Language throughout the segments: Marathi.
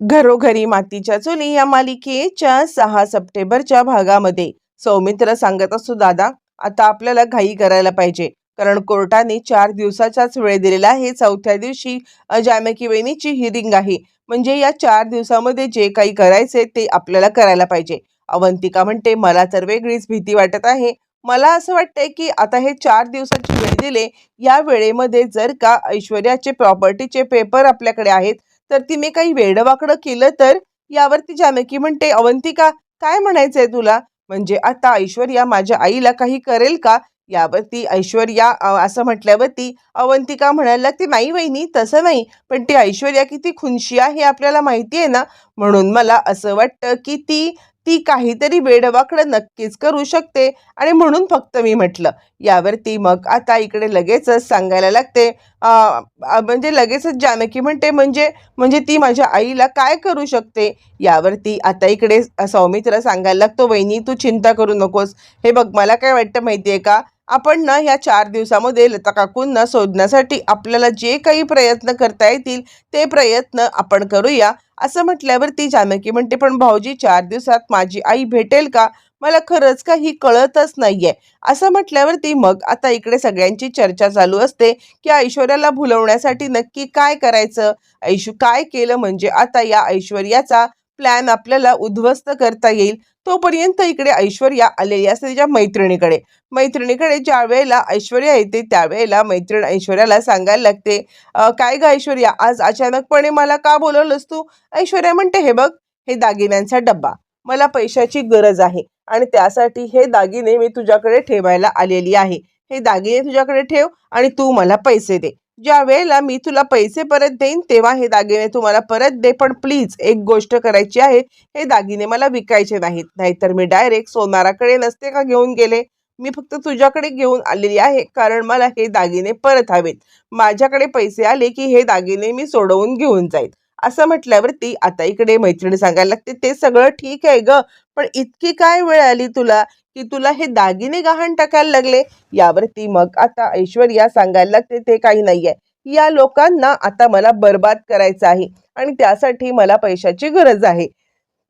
घरोघरी मातीच्या चुली या मालिकेच्या सहा सप्टेंबरच्या भागामध्ये. सौमित्र सांगत असतो दादा आता आपल्याला घाई करायला पाहिजे. कारण कोर्टाने चार दिवसाचाच वेळ दिलेला आहे. चौथ्या दिवशी अ, जानकी वहिनीची हिरिंग आहे. म्हणजे या चार दिवसामध्ये जे काही करायचे ते आपल्याला करायला पाहिजे. अवंतिका म्हणते मला तर वेगळीच भीती वाटत आहे. मला असं वाटतंय की आता हे चार दिवसाची वेळ दिले. या वेळेमध्ये जर का ऐश्वर्याचे प्रॉपर्टीचे पेपर आपल्याकडे आहेत तर तिने काही वेडवाकडं केलं तर यावरती जानकी म्हणते अवंतिका काय म्हणायचंय तुला? म्हणजे आता ऐश्वर्या माझ्या आईला काही करेल का? यावरती ऐश्वर्या असं म्हटल्यावरती अवंतिका म्हणायला लागते नाही वहिनी तसं नाही. पण ती ऐश्वर्या किती खुनशी आहे हे आपल्याला माहिती आहे ना? म्हणून मला असं वाटतं की ती ती काहीतरी वेडवाकडं नक्कीच करू शकते आणि म्हणून फक्त मी म्हटलं. यावरती मग आता इकडे लगेचच सांगायला लागते. म्हणजे लगेचच जानकी म्हणते म्हणजे म्हणजे ती माझ्या आईला काय करू शकते? यावरती आता इकडे सौमित्र सांगायला लागतो वहिनी तू चिंता करू नकोस. हे बघ मला काय वाटतं माहिती आहे का? आपण ना ह्या चार दिवसामध्ये लता काकूंना शोधण्यासाठी आपल्याला जे काही प्रयत्न करता येतील ते प्रयत्न आपण करूया. असं म्हटल्यावरती जानकी म्हणते पण भाऊजी चार दिवसात माझी आई भेटेल का? मला खरंच काही कळतच नाहीये. असं म्हटल्यावरती मग आता इकडे सगळ्यांची चर्चा चालू असते की ऐश्वर्याला भुलवण्यासाठी नक्की काय करायचं? ऐशू काय केलं? म्हणजे आता या ऐश्वर्याचा प्लॅन आपल्याला उद्ध्वस्त करता येईल. तोपर्यंत इकडे ऐश्वर्या आलेली असते तिच्या मैत्रिणीकडे. मैत्रिणीकडे ज्या वेळेला ऐश्वर्या येते त्यावेळेला मैत्रीण ऐश्वर्याला सांगायला लागते काय ग ऐश्वर्या आज अचानकपणे मला का बोलवलंस तू? ऐश्वर्या म्हणते हे बघ हे दागिन्यांचा डब्बा. मला पैशाची गरज आहे आणि त्यासाठी हे दागिने मी तुझ्याकडे ठेवायला आलेली आहे. हे दागिने तुझ्याकडे ठेव आणि तू मला पैसे दे. ज्या वेळेला मी तुला पैसे परत देईन तेव्हा हे दागिने तुम्हाला परत दे. पण प्लीज एक गोष्ट करायची आहे. हे दागिने मला विकायचे नाहीत. नाहीतर मी डायरेक्ट सोनाराकडे नसते का घेऊन गेले? मी फक्त तुझ्याकडे घेऊन आलेली आहे. कारण मला हे दागिने परत हवेत. माझ्याकडे पैसे आले की हे दागिने मी सोडवून घेऊन जाईल असं म्हटल्यावरती आता इकडे मैत्रिणी सांगायला लागते ते सगळं ठीक आहे ग पण इतकी काय वेळ आली तुला? की तुला हे दागिने गहाण टाकायला लागले? यावरती मग आता ऐश्वर्या सांगायला लागते ते काही नाहीये. या लोकांना आता मला बर्बाद करायचं आहे आणि त्यासाठी मला पैशाची गरज आहे.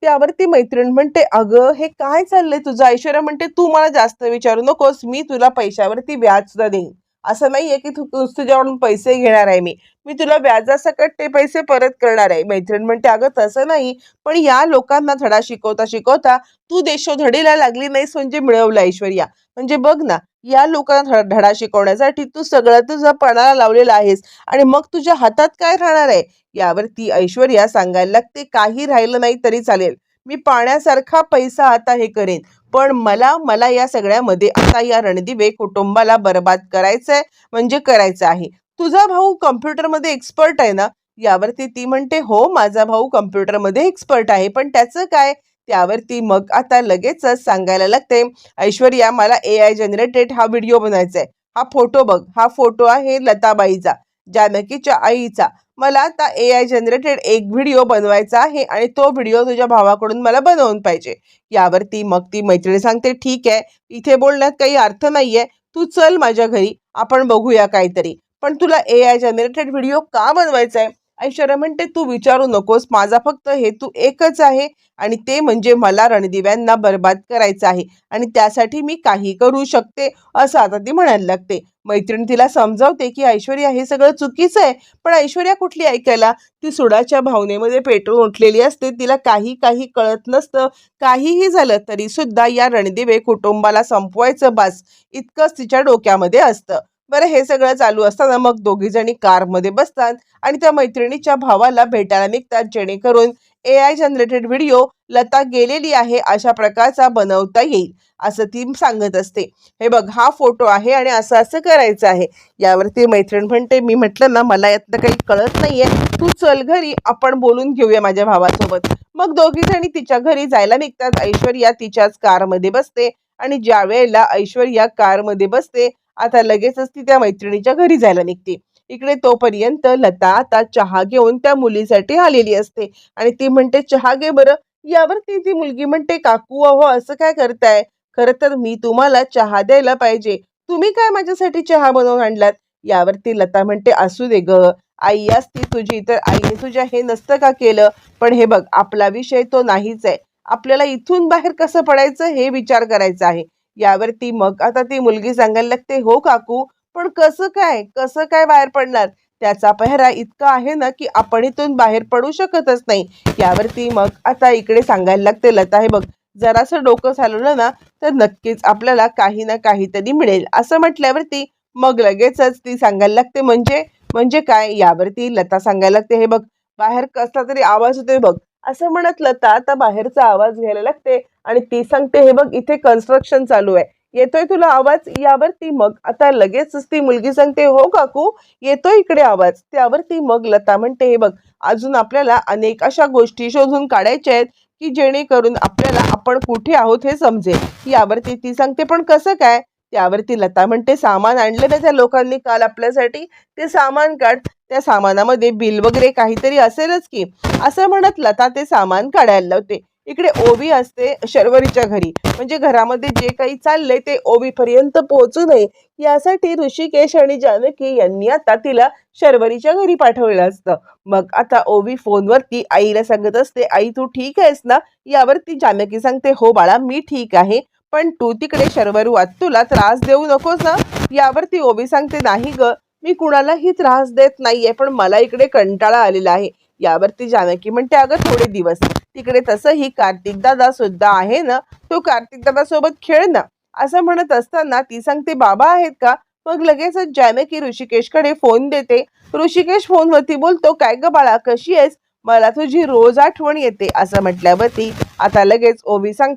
त्यावरती मैत्रीण म्हणते अगं हे काय चाललंय तुझं? ऐश्वर्या म्हणते तू मला जास्त विचारू नकोस. मी तुला पैशावरती व्याज सुद्धा देईन. असं नाही आहे की तू तू- तुझ्याकडून पैसे घेणार आहे मी. मी तुला व्याजासकट ते पैसे परत करणार आहे. मैत्रीण म्हणते अगं तसं नाही पण या लोकांना धडा शिकवता शिकवता तू देशोधडीला लागली नाहीस म्हणजे मिळवलं ऐश्वर्या. म्हणजे बघ ना या लोकांना धडा धडा शिकवण्यासाठी तू सगळं तुझा पणाला लावलेलं आहेस आणि मग तुझ्या हातात काय राहणार आहे? यावर ती ऐश्वर्या सांगायला लागते काही राहिलं नाही तरी चालेल. मी पाण्यासारखा पैसा आता हे करेन. पण मला मला या सगळ्यामध्ये आता या रणदिवे कुटुंबाला बर्बाद करायचंय म्हणजे करायचं आहे. तुझा भाऊ कम्प्युटरमध्ये एक्सपर्ट आहे ना? यावरती ती म्हणते हो माझा भाऊ कम्प्युटरमध्ये एक्सपर्ट आहे पण त्याचं काय? त्यावरती मग आता लगेचच सांगायला लागते ऐश्वर्या मला ए आय जनरेटेड हा व्हिडिओ बनवायचा आहे हा फोटो बघ. हा फोटो आहे लताबाईचा जानकीच्या आईचा. मला आता ए आय जनरेटेड एक व्हिडिओ बनवायचा आहे आणि तो व्हिडिओ तुझ्या भावाकडून मला बनवून पाहिजे. यावरती मग ती मैत्रिणी सांगते ठीक आहे इथे बोलण्यात काही अर्थ नाहीये. तू चल माझ्या घरी आपण बघूया काहीतरी. पण तुला ए आय जनरेटेड व्हिडिओ का बनवायचा आहे ऐश्वर्या म्हणते तू विचारू नकोस. माझा फक्त हेतू एकच आहे आणि ते म्हणजे मला रणदिव्यांना बर्बाद करायचं आहे आणि त्यासाठी मी काही करू शकते असं आता ती म्हणायला लागते. मैत्रीण तिला समजावते की ऐश्वर्या हे सगळं चुकीचं आहे पण ऐश्वर्या कुठली ऐकायला? ती सुडाच्या भावनेमध्ये पेटून उठलेली असते. तिला काही काही कळत नसतं. काहीही झालं तरी सुद्धा या रणदिवे कुटुंबाला संपवायचं बास इतकंच तिच्या डोक्यामध्ये असतं. बरं हे सगळं चालू असताना मग दोघी जणी कारमध्ये बसतात आणि त्या मैत्रिणीच्या भावाला भेटायला निघतात. जेणेकरून A I generated video Lata गेलेली आहे अशा प्रकारचा बनवता येईल असं ती सांगत असते. हे बघ हा फोटो आहे आणि असं असं करायचं आहे. यावरती मैत्रीण म्हणते मी म्हटलं ना मला यातलं काही कळत नाहीये. तू चल घरी आपण बोलून घेऊया माझ्या भावासोबत. मग दोघी जणी तिच्या घरी जायला निघतात. ऐश्वर्या तिच्याच कारमध्ये बसते आणि ज्या वेळेला ऐश्वर्या कारमध्ये बसते आता लगेचच ती त्या मैत्रिणीच्या घरी जायला निघते. इकडे तोपर्यंत लता आता चहा घेऊन त्या मुलीसाठी आलेली असते. आणि ती म्हणते चहा घे बरं. यावरती ती मुलगी म्हणते काकू अहो असं काय करताय? खरं तर मी तुम्हाला चहा द्यायला पाहिजे. तुम्ही काय माझ्यासाठी चहा बनवून आणलात? यावरती लता म्हणते असू दे ग. आई असती तुझी तर आईने तुझ्या हे नसतं का केलं? पण हे बघ आपला विषय तो नाहीच आहे. आपल्याला इथून बाहेर कसं पडायचं हे विचार करायचा आहे. यावरती मग आता ती मुलगी सांगायला लागते हो काकू पण कसं काय? कसं काय बाहेर पडणार? त्याचा पेहरा इतका आहे ना की आपण इथून बाहेर पडू शकतच नाही. यावरती मग आता इकडे सांगायला लागते लता हे बघ जरासं डोकं चालवलं ना तर नक्कीच आपल्याला काही ना काहीतरी मिळेल. असं म्हटल्यावरती मग लगेचच ती सांगायला लागते म्हणजे? म्हणजे काय? यावरती लता सांगायला लागते हे बघ बाहेर कसला तरी आवाज होतोय बघ असं म्हणत लता आता बाहेरचा आवाज घ्यायला लागते आणि ती सांगते हे बघ इथे कन्स्ट्रक्शन चालू आहे. येतोय तुला आवाज? यावरती मग आता लगेचच ती मुलगी सांगते हो काकू येतोय इकडे आवाज. त्यावरती मग लता म्हणते हे बघ अजून आपल्याला अनेक अशा गोष्टी शोधून काढायच्या आहेत की जेणेकरून आपल्याला आपण कुठे आहोत हे समजेल यावरती ती सांगते पण कसं काय? त्यावरती लता म्हणते सामान आणलं ना त्या लोकांनी काल आपल्यासाठी. ते सामान काढ त्या सामानामध्ये बिल वगैरे काहीतरी असेलच की? असं म्हणत लता ते सामान काढायला लावते. इकडे ओवी असते शर्वरीच्या घरी. म्हणजे घरामध्ये जे काही चाललंय ते ओवीपर्यंत पोहोचू नये. यासाठी ऋषिकेश आणि जानकी यांनी आता तिला शर्वरीच्या घरी पाठवलेलं असतं. मग आता ओवी फोनवरती आईला सांगत असते आई तू ठीक आहेस ना? यावरती जानकी सांगते हो बाळा मी ठीक आहे. पण तू तिकडे शर्वरूवात तुला त्रास देऊ नकोस ना? यावरती ओबी सांगते नाही ग. मी कुणालाही त्रास देत नाहीये पण मला इकडे कंटाळा आलेला आहे. यावरती जानकी म्हणते अगं थोडे दिवस. तिकडे तसंही कार्तिक दादा सुद्धा आहे ना? तो कार्तिक दादा सोबत खेळ ना? असं म्हणत असताना ती सांगते बाबा आहेत का? मग लगेचच जानकी ऋषिकेशकडे फोन देते. ऋषिकेश फोनवरती बोलतो काय ग बाळा कशी आहेस? मला तुझी रोज आठवण येते. असं म्हटल्यावरती आता लगेच ओवी सांग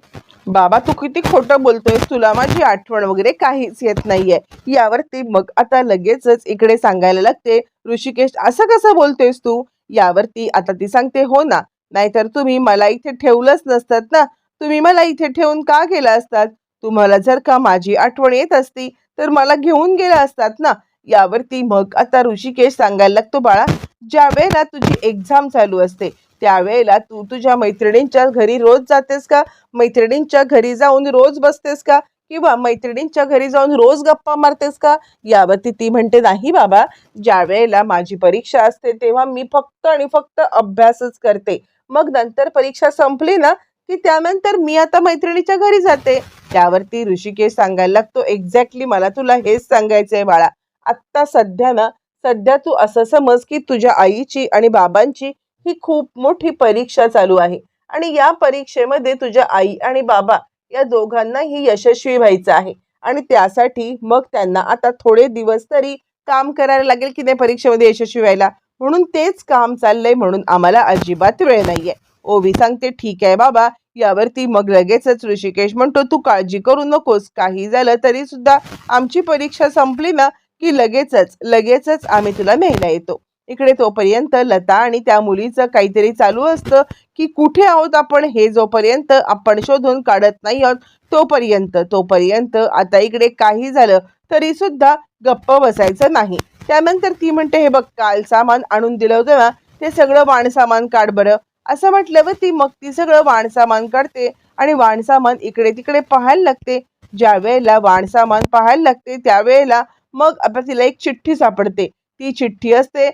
बाबा तू किती खोटं बोलतोयस? तुला माझी आठवण वगैरे काहीच येत नाहीये. यावरती मग आता लगेचच इकडे सांगायला लागते. ऋषिकेश असं कसं बोलतोयस तू? यावरती आता ती सांगते हो ना नाहीतर तुम्ही मला इथे ठेवलंच नसतात ना. तुम्ही मला इथे ठेवून का गेला असतात? तुम्हाला जर का माझी आठवण येत असती तर मला घेऊन गेला असतात ना. यावरती मग आता ऋषिकेश सांगायला लागतो बाळा ज्या वेळेला तुझी एक्झाम चालू असते त्यावेळेला तू तुझ्या मैत्रिणींच्या घरी रोज जातेस का? मैत्रिणींच्या घरी जाऊन रोज बसतेस का? किंवा मैत्रिणींच्या घरी जाऊन रोज गप्पा मारतेस का? यावरती ती म्हणते नाही बाबा ज्या वेळेला माझी परीक्षा असते तेव्हा मी फक्त आणि फक्त अभ्यासच करते. मग नंतर परीक्षा संपली ना की त्यानंतर मी आता मैत्रिणीच्या घरी जाते. त्यावरती ऋषिकेश सांगायला लागतो एक्झॅक्टली मला तुला हेच सांगायचंय बाळा. आत्ता सध्या ना सध्या तू असं समज की तुझ्या आईची आणि बाबांची ही खूप मोठी परीक्षा चालू आहे. आणि या परीक्षेमध्ये तुझ्या आई आणि बाबा या दोघांनाही यशस्वी व्हायचं आहे. आणि त्यासाठी मग त्यांना आता थोडे दिवस तरी काम करायला लागेल की नाही परीक्षेमध्ये यशस्वी व्हायला. म्हणून तेच काम चाललंय म्हणून आम्हाला अजिबात वेळ नाहीये. ओवी सांगते ठीक आहे बाबा यावरती मग लगेचच ऋषिकेश म्हणतो तू काळजी करू नकोस काही झालं तरी सुद्धा आमची परीक्षा संपली ना की लगेचच लगेचच आम्ही तुला न्यायला येतो. इकडे तोपर्यंत लता आणि त्या मुलीचं काहीतरी चालू असतं की कुठे आहोत आपण हे जोपर्यंत आपण शोधून काढत नाही आहोत तोपर्यंत तोपर्यंत. आता इकडे काही झालं तरी सुद्धा गप्प बसायचं नाही. त्यानंतर ती म्हणते हे बघ काल सामान आणून दिलं होतं ना ते सगळं वाण सामान काढ बरं. असं म्हटल्यावर ती मग ती सगळं वाण सामान काढते आणि वाण सामान इकडे तिकडे पाहायला लागते. ज्या वेळेला वाणसामान पाहायला लागते त्यावेळेला मग आता तिला एक चिठ्ठी सापडते. ती चिठ्ठी असते.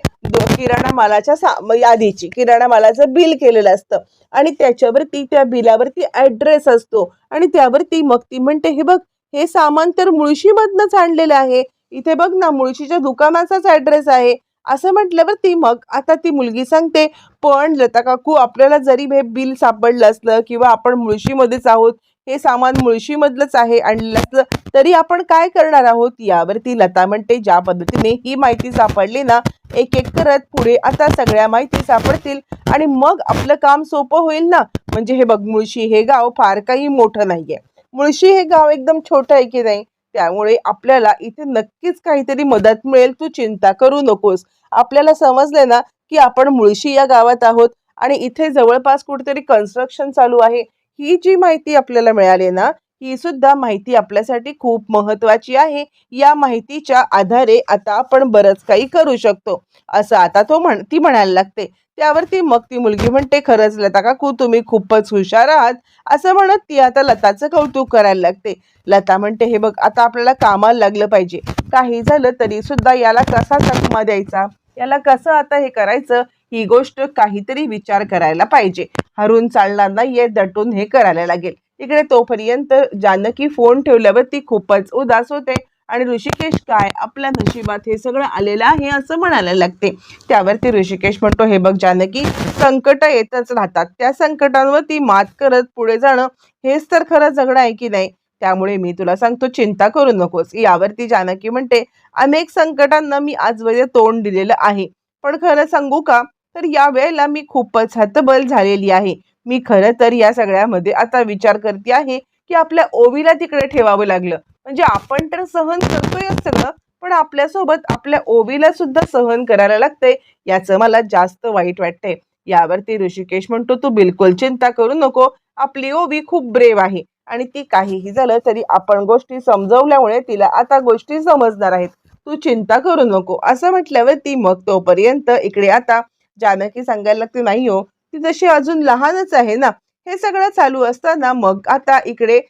किराणा मालाच्या सा यादीची किराणा मालाचं बिल केलेलं असतं. आणि त्याच्यावरती त्या बिलावरती ॲड्रेस असतो. आणि त्यावरती मग ती म्हणते हे बघ हे सामान तर मुळशीमधनंच आणलेलं आहे. इथे बघ ना मुळशीच्या दुकानाचाच ॲड्रेस आहे. असं म्हटल्यावर ती मग आता ती मुलगी सांगते पण लता काकू आपल्याला जरी हे बिल सापडलं असलं किंवा आपण मुळशीमध्येच आहोत हे सामान मुळशीमधलंच आहे आणलं असलं तरी आपण काय करणार आहोत? यावरती लता म्हणते ज्या पद्धतीने ही माहिती सापडली ना एक एक करत पुढे आता सगळ्या माहिती सापडतील आणि मग आपलं काम सोपं होईल ना? म्हणजे हे बघ मुळशी हे गाव फार काही मोठं नाहीये. मुळशी हे गाव एकदम छोटं आहे की नाही? त्यामुळे आपल्याला इथे नक्कीच काहीतरी मदत मिळेल. तू चिंता करू नकोस. आपल्याला समजले ना की आपण मुळशी या गावात आहोत आणि इथे जवळपास कुठेतरी कन्स्ट्रक्शन चालू आहे. ही जी माहिती आपल्याला मिळाली ना ही सुद्धा माहिती आपल्यासाठी खूप महत्वाची आहे. या माहितीच्या आधारे आता आपण बरंच काही करू शकतो. असं आता तो म्हण ती म्हणायला लागते. त्यावरती मग ती मुलगी म्हणते खरंच लता काकू तुम्ही खूपच हुशार आहात. असं म्हणत ती आता लताचं कौतुक करायला लागते. लता म्हणते हे बघ आता आपल्याला कामाला लागलं पाहिजे. काही झालं तरी सुद्धा याला कसा चकमा द्यायचा? याला कसं आता हे करायचं? ही गोष्ट काहीतरी विचार करायला पाहिजे. हरून चालणार नाहीये दटून हे करायला लागेल. इकडे तोपर्यंत जानकी फोन ठेवल्यावर ती खूपच उदास होते. आणि ऋषिकेश काय? आपल्या नशिबात हे सगळं आलेलं आहे असं म्हणायला लागते. त्यावरती ऋषिकेश म्हणतो हे बघ जानकी संकट येतच राहतात. त्या संकटांवरती मात करत पुढे जाणं हेच तर खरं जगणं आहे की नाही? त्यामुळे मी तुला सांगतो चिंता करू नकोस. यावरती जानकी म्हणते अनेक संकटांना मी आजवर तोंड दिलेलं आहे. पण खरं सांगू का? तर या वेळेला मी खूपच हतबल झालेली आहे. मी खरं तर या सगळ्यामध्ये आता विचार करते आहे की आपल्या ओवीला तिकडे ठेवावं लागलं. म्हणजे आपण तर सहन करतोय सगळं पण आपल्यासोबत आपल्या ओवीला सुद्धा सहन करायला लागतंय याचं मला जास्त वाईट वाटतंय. यावरती ऋषिकेश म्हणतो तू बिलकुल चिंता करू नको. आपली ओवी खूप ब्रेव आहे. आणि ती काहीही झालं तरी आपण गोष्टी समजवल्यामुळे तिला आता गोष्टी समजणार आहेत. तू चिंता करू नको. असं म्हटल्यावर ती मग तोपर्यंत इकडे आता जानकी सांगायला लागते नाही हो ती तशी अजून लहानच आहे ना हे सगळं चालू असताना मग आता इकडे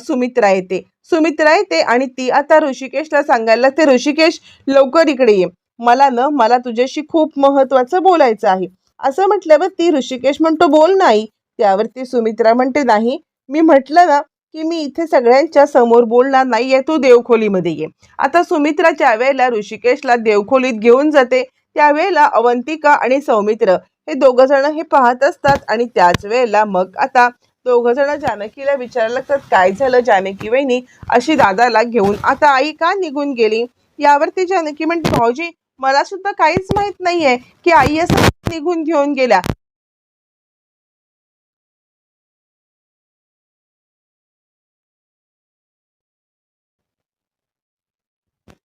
सुमित्रा येते. सुमित्रा येते आणि ती आता ऋषिकेशला सांगायला लागते ऋषिकेश लवकर इकडे ये. मला ना मला तुझ्याशी खूप महत्वाचं बोलायचं आहे. असं म्हटल्यावर ती ऋषिकेश म्हणतो बोल नाही. त्यावरती सुमित्रा म्हणते नाही. मी म्हटलं ना की मी इथे सगळ्यांच्या समोर बोलणार नाहीये तू देवखोलीमध्ये ये. आता सुमित्रा ज्या वेळेला ऋषिकेशला देवखोलीत घेऊन जाते त्यावेळेला अवंतिका आणि सौमित्र हे दोघ जण हे पाहत असतात आणि त्याच वेळेला मग आता दोघ जण जानकीला विचारायला लागतात काय झालं जानकी वहिनी? अशी दादाला घेऊन आता आई का निघून गेली? यावरती जानकी म्हणते भाऊजी मला सुद्धा काहीच माहीत नाहीये की आई असं निघून घेऊन गेल्या.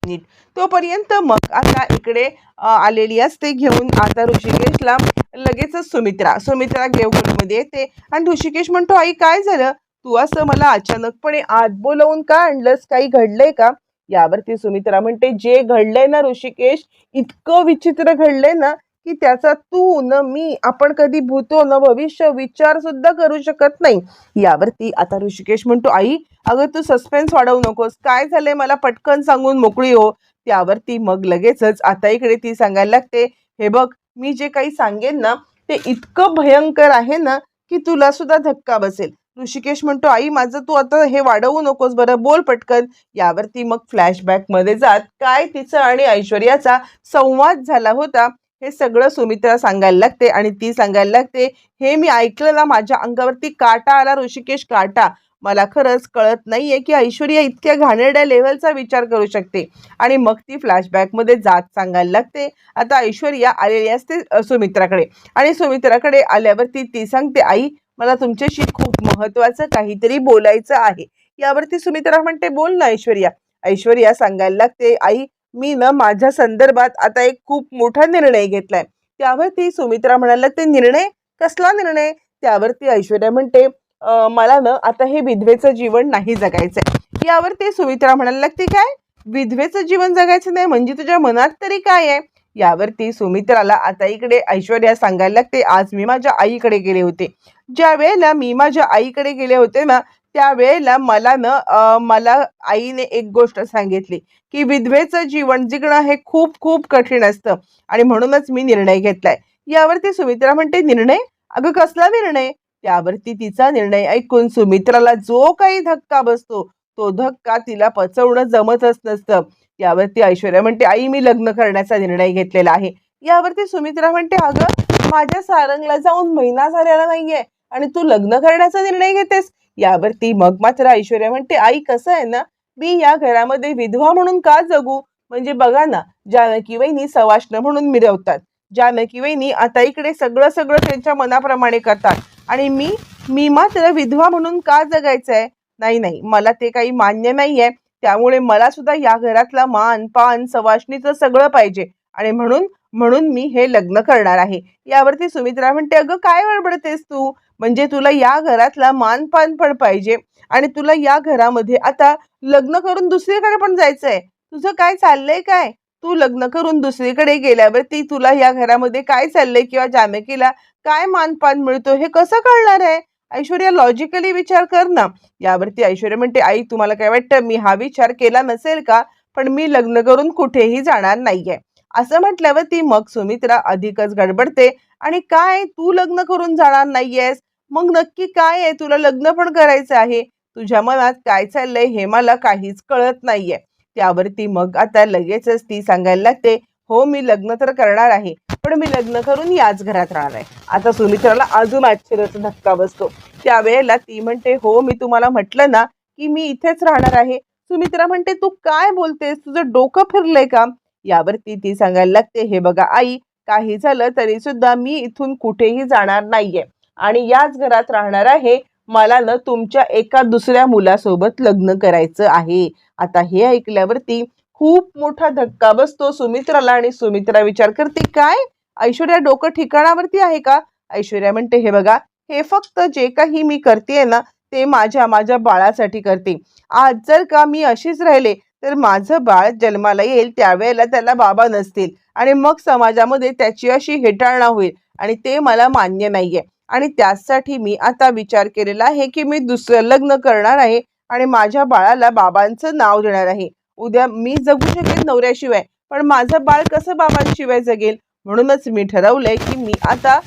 नीट. तोपर्यंत मग आता इकडे आलेली असते घेऊन आता ऋषिकेशला. लगेचच सुमित्रा सुमित्रा देवगडमध्ये येते. आणि ऋषिकेश म्हणतो आई काय झालं? तू असं मला अचानकपणे आत बोलवून का आणलंस? काही घडलंय का? यावरती सुमित्रा म्हणते जे घडलंय ना ऋषिकेश इतकं विचित्र घडलंय ना की त्याचा तू न मी आपण कधी भूतो न भविष्य विचार सुद्धा करू शकत नाही. यावरती आता ऋषिकेश म्हणतो आई अगं तू सस्पेन्स वाढवू नकोस. काय झालंय मला पटकन सांगून मोकळी हो. त्यावरती मग लगेचच आता इकडे ती सांगायला लागते हे बघ मी जे काही सांगेन ना ते इतकं भयंकर आहे ना की तुला सुद्धा धक्का बसेल. ऋषिकेश म्हणतो आई माझं तू आता हे वाढवू नकोस. बरं बोल पटकन. यावरती मग फ्लॅशबॅकमध्ये जात काय तिचं आणि ऐश्वर्याचा संवाद झाला होता हे सगळं सुमित्रा सांगायला लागते आणि ती सांगायला लागते हे मी ऐकलं ना माझ्या अंगावरती काटा आला ऋषिकेश काटा. मला खरंच कळत नाहीये की ऐश्वर्या इतक्या घाणेरड्या लेव्हलचा विचार करू शकते. आणि मग ती फ्लॅशबॅकमध्ये जात सांगायला लागते. आता ऐश्वर्या आलेली असते सुमित्राकडे. आणि सुमित्राकडे आल्यावरती ती सांगते आई मला तुमच्याशी खूप महत्वाचं काहीतरी बोलायचं आहे. यावरती सुमित्रा म्हणते बोल ना ऐश्वर्या. ऐश्वर्या सांगायला लागते आई मी ना माझ्या संदर्भात आता एक खूप मोठा निर्णय घेतलाय. त्यावरती सुमित्रा म्हणायला लागते निर्णय कसला निर्णय? त्यावरती ऐश्वर्या म्हणते मला ना आता हे विधवेचं जीवन नाही जगायचंय. यावरती सुमित्रा म्हणायला लागते काय? विधवेचं जीवन जगायचं नाही म्हणजे तुझ्या मनात तरी काय आहे? यावरती सुमित्राला आता इकडे ऐश्वर्या सांगायला लागते आज मी माझ्या आईकडे गेले होते. ज्या वेळेला मी माझ्या आईकडे गेले होते ना त्यावेळेला मला न मला आईने एक गोष्ट सांगितली की विधवेचं जीवन जिंकणं हे खूप खूप कठीण असतं. आणि म्हणूनच मी निर्णय घेतलाय. यावरती सुमित्रा म्हणते निर्णय? अगं कसला निर्णय? त्यावरती तिचा निर्णय ऐकून सुमित्राला जो काही धक्का बसतो तो धक्का तिला पचवणं जमतच नसतं. यावरती ऐश्वर्या म्हणते आई मी लग्न करण्याचा निर्णय घेतलेला आहे. यावरती सुमित्रा म्हणते अगं माझ्या सारंगला जाऊन महिना झालेला नाहीये आणि तू लग्न करण्याचा निर्णय घेतेस. यावरती मग मात्र ऐश्वर्या म्हणते आई कसं आहे ना? मी या घरामध्ये विधवा म्हणून का जगू? म्हणजे बघा ना जानकी वहिनी सवाष्ण म्हणून मिरवतात. जानकी वहिनी आता इकडे सगळं सगळं त्यांच्या मनाप्रमाणे करतात. आणि मी मी मात्र विधवा म्हणून का जगायचं आहे नाही नाही मला ते काही मान्य नाही आहे त्यामुळे मला सुद्धा या घरातला मान पान सवाष्णीचं सगळं पाहिजे. आणि म्हणून म्हणून मी हे लग्न करणार आहे. यावरती सुमित्रा म्हणते अगं काय बडबडतेस तू? म्हणजे तुला या घरातला मानपान पण पाहिजे आणि तुला या घरामध्ये आता लग्न करून दुसरीकडे पण जायचंय. तुझं काय चाललंय काय? तू लग्न करून दुसरीकडे गेल्यावरती तुला या घरामध्ये काय चाललंय किंवा जामेकीला काय मानपान मिळतो हे कसं कळणार आहे? ऐश्वर्या लॉजिकली विचार कर ना. यावरती ऐश्वर्या म्हणते आई तुम्हाला काय वाटतं? मी हा विचार केला नसेल का? पण मी लग्न करून कुठेही जाणार नाहीये. असं म्हटल्यावरती मग सुमित्रा अधिकच गडबडते. आणि काय? तू लग्न करून जाणार नाहीयेस. मग नक्की काय आहे? तुला लग्न पण करायचं आहे. तुझ्या मनात काय चाललंय हे मला काहीच कळत नाहीये. त्यावरती मग आता लगेचच ती सांगायला लागते हो मी लग्न तर करणार आहे पण मी लग्न करून याच घरात राहणार आहे. आता सुमित्राला अजून आश्चर्याचा धक्का बसतो. त्यावेळेला ती म्हणते हो मी तुम्हाला म्हटलं ना की मी इथेच राहणार आहे. सुमित्रा म्हणते तू काय बोलतेस? तुझं डोकं फिरलंय का? यावरती ती सांगायला लागते हे बघा आई काही झालं तरी सुद्धा मी इथून कुठेही जाणार नाहीये. आणि याच घरात राहणार आहे मला ना तुमच्या एका दुसऱ्या मुलासोबत लग्न करायचं आहे. आता हे ऐकल्यावरती खूप मोठा धक्का बसतो सुमित्राला आणि सुमित्रा विचार करते काय? ऐश्वर्या डोकं ठिकाणावरती आहे का? ऐश्वर्या म्हणते हे बघा हे फक्त जे काही मी करते ना ते माझ्या माझ्या बाळासाठी करते. आज जर का मी अशीच राहिले तर माझं बाळ जन्माला येईल त्यावेळेला त्याला बाबा नसतील. आणि मग समाजामध्ये त्याची अशी हेटाळणा होईल. आणि ते मला मान्य नाहीये. आणि त्यासाठी मी आता विचार केलेला आहे की मी दुसरं लग्न करणार आहे. आणि माझ्या बाळाला बाबांचं नाव देणार आहे. उद्या मी जगू शकेन नवऱ्याशिवाय. पण माझं बाळ कसं बाबांशिवाय जगेल? म्हणूनच मी ठरवलंय की मी आता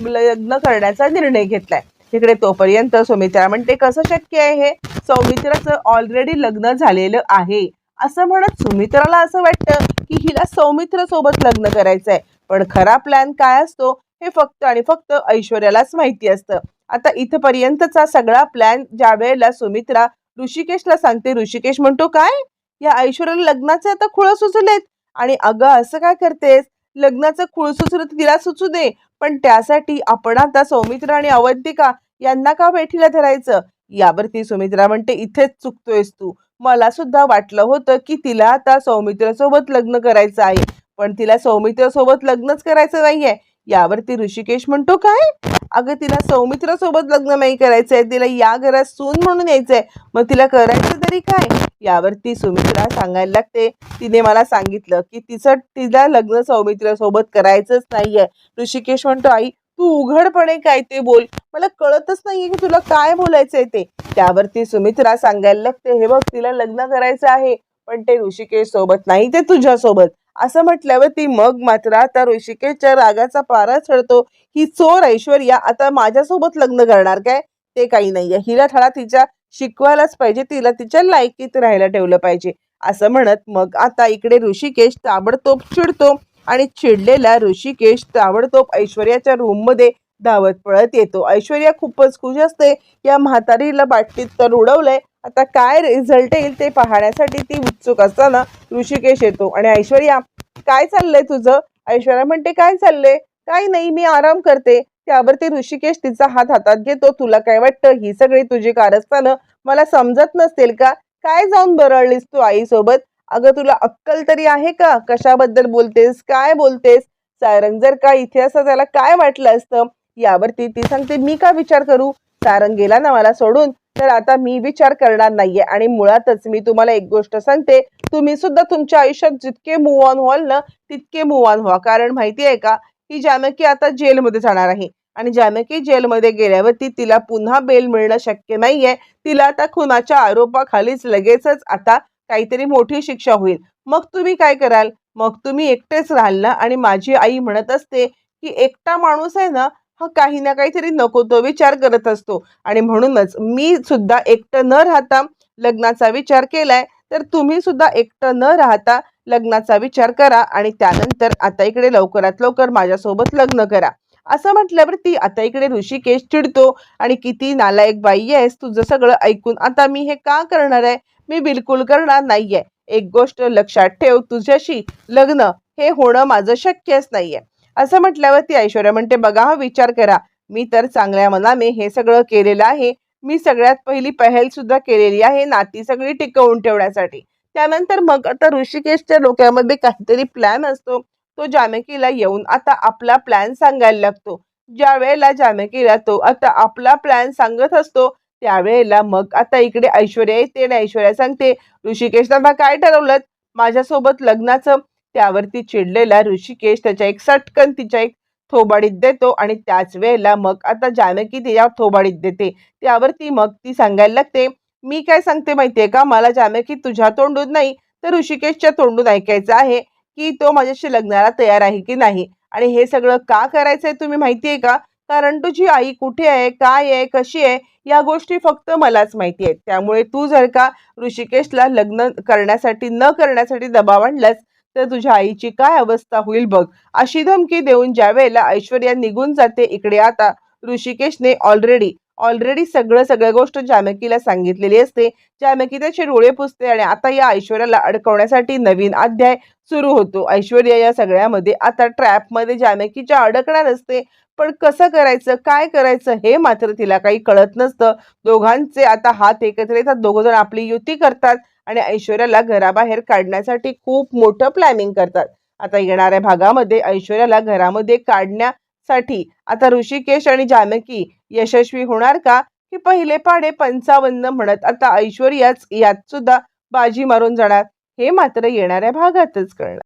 लग्न करण्याचा निर्णय घेतलाय. तिकडे तोपर्यंत सुमित्रा म्हणते कसं शक्य आहे हे? सौमित्राचं ऑलरेडी लग्न झालेलं आहे. असं म्हणत सुमित्राला असं वाटतं की हिला सौमित्र सोबत लग्न करायचं आहे पण खरा प्लॅन काय असतो हे फक्त आणि फक्त ऐश्वर्यालाच माहिती असतं. आता इथपर्यंतचा सगळा प्लॅन ज्या वेळेला सुमित्रा ऋषिकेशला सांगते ऋषिकेश म्हणतो काय? या ऐश्वर्याला लग्नाचे आता खुळ सुचलेत. आणि अगं असं काय करतेस? लग्नाचं खुळ सुचलं तिला सुचू दे. पण त्यासाठी आपण आता सौमित्र आणि अवंतिका यांना का वेठीला धरायचं? यावरती सुमित्रा म्हणते इथेच चुकतोयस तू. मला सुद्धा वाटलं होतं की तिला आता सौमित्रासोबत लग्न करायचं आहे पण तिला सौमित्रासोबत लग्नच करायचं नाहीये. यावरती ऋषिकेश म्हणतो काय? अगं तिला सौमित्रासोबत लग्न नाही करायचंय तिला या घरात सून म्हणून यायचंय. मग तिला करायचं तरी काय? यावरती सुमित्रा सांगायला लागते तिने मला सांगितलं की तिचं तिला लग्न सौमित्रासोबत करायचंच नाहीये. ऋषिकेश म्हणतो आई तू उघडपणे काय ते बोल. मला कळतच नाहीये की तुला काय बोलायचंय ते. त्यावरती सुमित्रा सांगायला लागते हे बघ तिला लग्न करायचं आहे पण ते ऋषिकेश सोबत नाही ते तुझ्यासोबत. असं म्हटल्यावर ती मग मात्र आता ऋषिकेशच्या रागाचा पारा चढतो. ही चोर ऐश्वर्या आता माझ्यासोबत लग्न करणार काय? ते काही नाहीये. हिला ठळा तिच्या शिकवायलाच पाहिजे तिला तिच्या लायकीत राहायला ठेवलं पाहिजे. असं म्हणत मग आता इकडे ऋषिकेश ताबडतोब चिडतो. आणि चिडलेला ऋषिकेश ताबडतोब ऐश्वर्याच्या रूममध्ये धावत पळत येतो. ऐश्वर्या खूपच खुश असते. या म्हातारीला बाटलीत तर उडवलंय. आता काय रिझल्ट येईल ते पाहण्यासाठी ती उत्सुक असताना ऋषिकेश येतो. आणि ऐश्वर्या काय चाललंय तुझं? ऐश्वर्या म्हणते काय चाललंय? काही नाही मी आराम करते. त्यावरती ऋषिकेश तिचा हात हातात घेतो. तुला काय वाटतं? ही सगळी तुझी कारस्थानं? मला समजत नसतील का? काय जाऊन बरळलीस तू आईसोबत? अगं तुला अक्कल तरी आहे का? कशाबद्दल बोलतेस? काय बोलतेस? सारंग जर का इथे असं त्याला काय वाटलं असतं? यावरती ती सांगते मी का विचार करू? सारंग गेला ना मला सोडून? तर आता मी विचार करणार नाहीये आणि मुळातच मी तुम्हाला एक गोष्ट सांगते तुम्ही सुद्धा तुमच्या आयुष्यात जितके मूव ऑन व्हाल ना तितके मूव ऑन व्हा. कारण माहिती आहे का ही जानकी आता जेलमध्ये जाणार आहे आणि जानकी जेलमध्ये गेल्यावरती तिला पुन्हा बेल मिळणं शक्य नाहीये. तिला आता खुनाच्या आरोपाखालीच लगेचच आता काहीतरी मोठी शिक्षा होईल. मग तुम्ही काय कराल? मग तुम्ही एकटेच राहाल ना आणि माझी आई म्हणत असते की एकटा माणूस आहे ना हा काही ना काहीतरी नको तो विचार करत असतो. आणि म्हणूनच मी सुद्धा एकटं न राहता लग्नाचा विचार केलाय. तर तुम्ही सुद्धा एकटं न राहता लग्नाचा विचार करा आणि त्यानंतर आता इकडे लवकरात लवकर माझ्यासोबत लग्न करा. असं म्हटल्यावरती आता इकडे ऋषिकेश चिडतो आणि किती नालायक बाई आहेस तुझं सगळं ऐकून आता मी हे का करणार आहे? मी बिलकुल करणार नाहीये. एक गोष्ट लक्षात ठेव तुझ्याशी लग्न हे होणं माझं शक्यच नाहीये. असं म्हटल्यावरती ऐश्वर्या म्हणते बघा हा विचार करा. मी तर चांगल्या मनाने हे सगळं केलेलं आहे. मी सगळ्यात पहिली पहल सुद्धा केलेली आहे नाती सगळी टिकवून ठेवण्यासाठी. त्यानंतर मग आता ऋषिकेशच्या डोक्यामध्ये काहीतरी प्लॅन असतो. तो जानकीला येऊन आता आपला प्लॅन सांगायला लागतो. ज्या वेळेला जानकीला तो आता आपला प्लॅन सांगत असतो त्यावेळेला मग आता इकडे ऐश्वर्या येते आणि ऐश्वर्या सांगते ऋषिकेश दादा काय ठरवलं माझ्यासोबत लग्नाचं. त्यावरती चिडलेला ऋषिकेश त्याच्या एक सटकन तिच्या एक थोबाडीत देतो आणि त्याच वेळेला मग आता जानकी तिच्या थोबाडीत देते. त्यावरती मग ती सांगायला लागते मी काय सांगते माहितीये का? मला जानकी तुझ्या तोंडून नाही तर ऋषिकेशच्या तोंडून ऐकायचं आहे की तो माझ्याशी लग्नाला तयार आहे की नाही? आणि हे सगळं का करायचंय तुम्ही माहिती आहे का? कारण तुझी आई कुठे आहे काय आहे कशी आहे या गोष्टी फक्त मलाच माहिती आहेत. त्यामुळे तू जर का ऋषिकेशला लग्न करण्यासाठी न करण्यासाठी दबाव आणलास तर तुझ्या आईची काय अवस्था होईल बघ. अशी धमकी देऊन ज्या वेळेला ऐश्वर्या निघून जाते इकडे आता ऋषिकेशने ऑलरेडी ऑलरेडी सगळं सगळ्या गोष्ट जानकीला सांगितलेली असते. जानकी त्याचे डोळे पुसते आणि आता या ऐश्वर्याला अडकवण्यासाठी नवीन अध्याय सुरू होतो. ऐश्वर्या या सगळ्यामध्ये आता ट्रॅपमध्ये जानकीच्या अडकणार असते. पण कसं करायचं काय करायचं हे मात्र तिला काही कळत नसतं. दोघांचे आता हात एकत्र येतात. दोघं जण आपली युती करतात आणि ऐश्वर्याला घराबाहेर काढण्यासाठी खूप मोठं प्लॅनिंग करतात. आता येणाऱ्या भागामध्ये ऐश्वर्याला घरामध्ये काढण्यासाठी आता ऋषिकेश आणि जानकी यशस्वी होणार का? की पहिले पाडे पंचावन्न म्हणत आता ऐश्वर्याच यात सुद्धा बाजी मारून जाणार. हे मात्र येणाऱ्या भागातच कळणार.